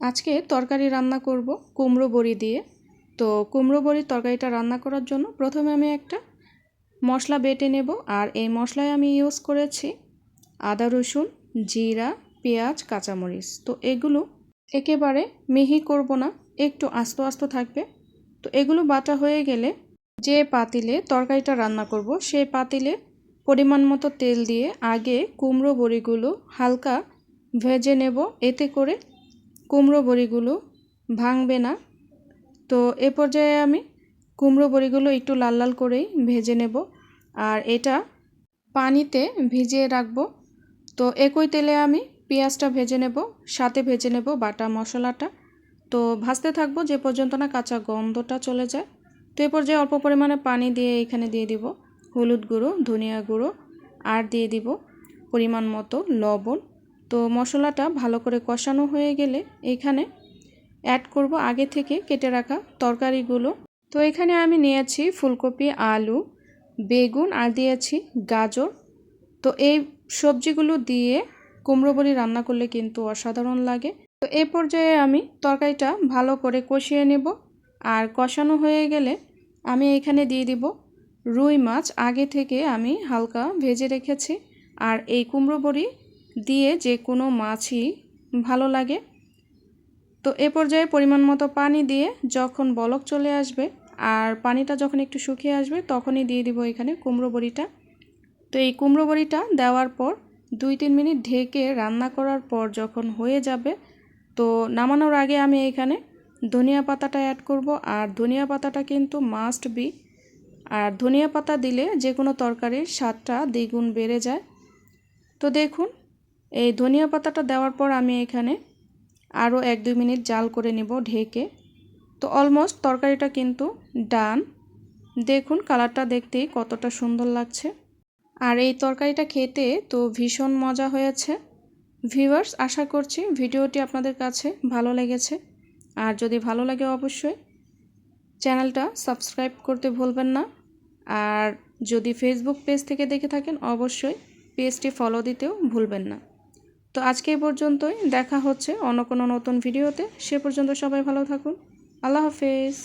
আজকে তরকারি রান্না করব কুমড়ো বড়ি দিয়ে। তো কুমড়ো বড়ির তরকারিটা রান্না করার জন্য প্রথমে আমি একটা মশলা বেটে নেব আর এই মশলায় আমি ইউজ করেছি আদা, রসুন, জিরা, পেঁয়াজ, কাঁচামরিচ। তো এগুলো একেবারে মিহি করব না, একটু আস্ত আস্ত থাকবে। তো এগুলো বাটা হয়ে গেলে যে পাতিলে তরকারিটা রান্না করব সেই পাতিলে পরিমাণ মতো তেল দিয়ে আগে কুমড়ো বড়িগুলো হালকা ভেজে নেব, এতে করে কুমড়ো বড়িগুলো ভাঙবে না। তো এ পর্যায়ে আমি কুমড়ো বড়িগুলো একটু লাল লাল করেই ভেজে নেব। আর এটা পানিতে ভিজিয়ে রাখব। তো একই তেলে আমি পেঁয়াজটা ভেজে নেব, সাথে ভেজে নেব বাটা মশলাটা। তো ভাজতে থাকব যে পর্যন্ত না কাঁচা গন্ধটা চলে যায়। তো এ পর্যায়ে অল্প পরিমাণে পানি দিয়ে এখানে দিয়ে দিব হলুদ গুঁড়ো, ধনিয়া গুঁড়ো, আর দিয়ে দিব পরিমাণ মতো লবণ। তো মশলাটা ভালো করে কষানো হয়ে গেলে এখানে অ্যাড করব আগে থেকে কেটে রাখা তরকারিগুলো। তো এখানে আমি নিয়েছি ফুলকপি, আলু, বেগুন আর দিয়েছি গাজর। তো এই সবজিগুলো দিয়ে কুমড়ো বড়ি রান্না করলে কিন্তু অসাধারণ লাগে। তো এই পর্যায়ে আমি তরকারিটা ভালো করে কষিয়ে নেব। আর কষানো হয়ে গেলে আমি এখানে দিয়ে দিব রুই মাছ। আগে থেকে আমি হালকা ভেজে রেখেছি। আর এই কুমড়ো বড়ি দিয়ে যে কোনো মাছই ভালো লাগে। তো এ পর্যায়ে পরিমাণ মতো পানি দিয়ে যখন বলক চলে আসবে আর পানিটা যখন একটু শুকিয়ে আসবে তখনই দিয়ে দিব এখানে কুমড়ো বড়িটা। তো এই কুমড়ো বড়িটা দেওয়ার পর দুই তিন মিনিট ঢেকে রান্না করার পর যখন হয়ে যাবে তো নামানোর আগে আমি এখানে ধনিয়া পাতাটা অ্যাড করব। আর ধনিয়া পাতাটা কিন্তু মাস্ট বি আর ধনিয়া পাতা দিলে যে কোনো তরকারির স্বাদটা দ্বিগুণ বেড়ে যায়। তো দেখুন এই ধনিয়া পাতাটা দেওয়ার পর আমি এখানে আরও এক দুই মিনিট জাল করে নেব ঢেকে। তো অলমোস্ট তরকারিটা কিন্তু ডান। দেখুন কালারটা দেখতেই কতটা সুন্দর লাগছে। আর এই তরকারিটা খেতে তো ভীষণ মজা হয়েছে। ভিউয়ার্স, আশা করছি ভিডিওটি আপনাদের কাছে ভালো লেগেছে। আর যদি ভালো লাগে অবশ্যই চ্যানেলটা সাবস্ক্রাইব করতে ভুলবেন না। আর যদি ফেসবুক পেজ থেকে দেখে থাকেন, অবশ্যই পেজটি ফলো দিতেও ভুলবেন না। তো আজকে এই পর্যন্তই। দেখা হচ্ছে অন্য কোনো নতুন ভিডিওতে। সে পর্যন্ত সবাই ভালো থাকুন। আল্লাহ হাফেজ।